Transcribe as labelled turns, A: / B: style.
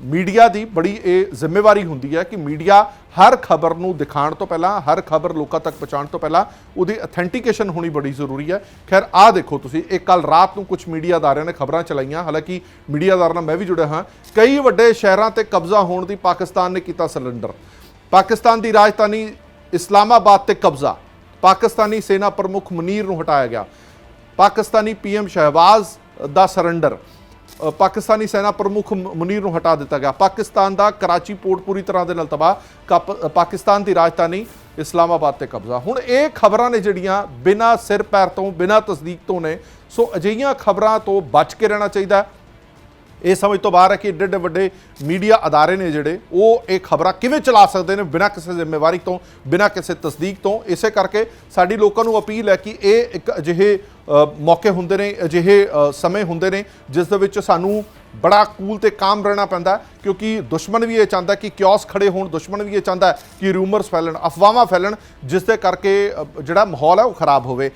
A: Media ਦੀ ਬੜੀ ਇਹ ਜ਼ਿੰਮੇਵਾਰੀ ਹੁੰਦੀ ਹੈ ਕਿ ਮੀਡੀਆ ਹਰ ਖਬਰ ਨੂੰ ਦਿਖਾਉਣ ਤੋਂ ਪਹਿਲਾਂ, ਹਰ ਖਬਰ ਲੋਕਾਂ ਤੱਕ ਪਹੁੰਚਾਉਣ ਤੋਂ ਪਹਿਲਾਂ ਉਹਦੀ ਅਥੈਂਟੀਕੇਸ਼ਨ ਹੋਣੀ ਬੜੀ ਜ਼ਰੂਰੀ ਹੈ। ਖੈਰ, ਆਹ ਦੇਖੋ ਤੁਸੀਂ, ਇਹ ਕੱਲ ਰਾਤ ਨੂੰ ਕੁਝ ਮੀਡੀਆ ਅਦਾਰਿਆਂ ਨੇ ਖਬਰਾਂ ਚਲਾਈਆਂ। ਹਾਲਾਂਕਿ ਮੀਡੀਆ ਅਦਾਰਿਆਂ ਨਾਲ ਮੈਂ ਵੀ ਜੁੜਿਆ ਹਾਂ। ਕਈ ਵੱਡੇ ਸ਼ਹਿਰਾਂ ਤੇ ਕਬਜ਼ਾ ਹੋਣ ਦੀ ਪਾਕਿਸਤਾਨ ਨੇ ਕੀਤਾ ਸਿਲੰਡਰ। ਪਾਕਿਸਤਾਨ ਦੀ ਰਾਜਧਾਨੀ ਇਸਲਾਮਾਬਾਦ ਤੇ ਕਬਜ਼ਾ। ਪਾਕਿਸਤਾਨੀ ਸੈਨਾ ਪ੍ਰਮੁੱਖ ਮਨੀਰ ਨੂੰ ਹਟਾਇਆ ਗਿਆ। ਪਾਕਿਸਤਾਨੀ ਪੀਐਮ ਸ਼ਹਿਬਾਜ਼ ਦਾ ਸਰੈਂਡਰ ਪਾਕਿਸਤਾਨੀ ਸੈਨਾ ਪ੍ਰਮੁੱਖ ਮੁਨੀਰ ਨੂੰ ਹਟਾ ਦਿੱਤਾ ਗਿਆ। ਪਾਕਿਸਤਾਨ ਦਾ ਕਰਾਚੀ ਪੋਰਟ ਪੂਰੀ ਤਰ੍ਹਾਂ ਦੇ ਨਾਲ ਤਬਾਹ, ਕਪ- ਪਾਕਿਸਤਾਨ ਦੀ ਰਾਜਧਾਨੀ ਇਸਲਾਮਾਬਾਦ ਤੇ ਕਬਜ਼ਾ। ਹੁਣ ਇਹ ਖਬਰਾਂ ਨੇ ਜਿਹੜੀਆਂ ਬਿਨਾਂ ਸਿਰ ਪੈਰ ਤੋਂ, ਬਿਨਾਂ ਤਸਦੀਕ ਤੋਂ ਨੇ, ਸੋ ਅਜਿਹੀਆਂ ਖਬਰਾਂ ਤੋਂ ਬਚ ਕੇ ਰਹਿਣਾ ਚਾਹੀਦਾ ਇਹ ਸਮਝ ਤੋਂ ਬਾਹਰ ਹੈ ਕਿ ਏਡੇ ਏਡੇ ਵੱਡੇ ਮੀਡੀਆ ਅਦਾਰੇ ਨੇ ਜਿਹੜੇ, ਉਹ ਇਹ ਖਬਰਾਂ ਕਿਵੇਂ ਚਲਾ ਸਕਦੇ ਨੇ ਬਿਨਾਂ ਕਿਸੇ ਜ਼ਿੰਮੇਵਾਰੀ ਤੋਂ, ਬਿਨਾਂ ਕਿਸੇ ਤਸਦੀਕ ਤੋਂ? ਇਸੇ ਕਰਕੇ ਸਾਡੀ ਲੋਕਾਂ ਨੂੰ ਅਪੀਲ ਹੈ ਕਿ ਇਹ ਇੱਕ ਅਜਿਹੇ ਮੌਕੇ ਹੁੰਦੇ ਨੇ, ਅਜਿਹੇ ਸਮੇਂ ਹੁੰਦੇ ਨੇ, ਜਿਸ ਦੇ ਵਿੱਚ ਸਾਨੂੰ ਬੜਾ ਕੂਲ ਤੇ ਕਾਮ ਰਹਿਣਾ ਪੈਂਦਾ ਕਿਉਂਕਿ ਦੁਸ਼ਮਣ ਵੀ ਇਹ ਚਾਹੁੰਦਾ ਕਿ ਕਿਓਸ ਖੜੇ ਹੋਣ, ਦੁਸ਼ਮਣ ਵੀ ਇਹ ਚਾਹੁੰਦਾ ਕਿ ਰੂਮਰਸ ਫੈਲਣ, ਅਫਵਾਹਾਂ ਫੈਲਣ, ਜਿਸ ਦੇ ਕਰਕੇ ਜਿਹੜਾ ਮਾਹੌਲ ਹੈ ਉਹ ਖਰਾਬ ਹੋਵੇ।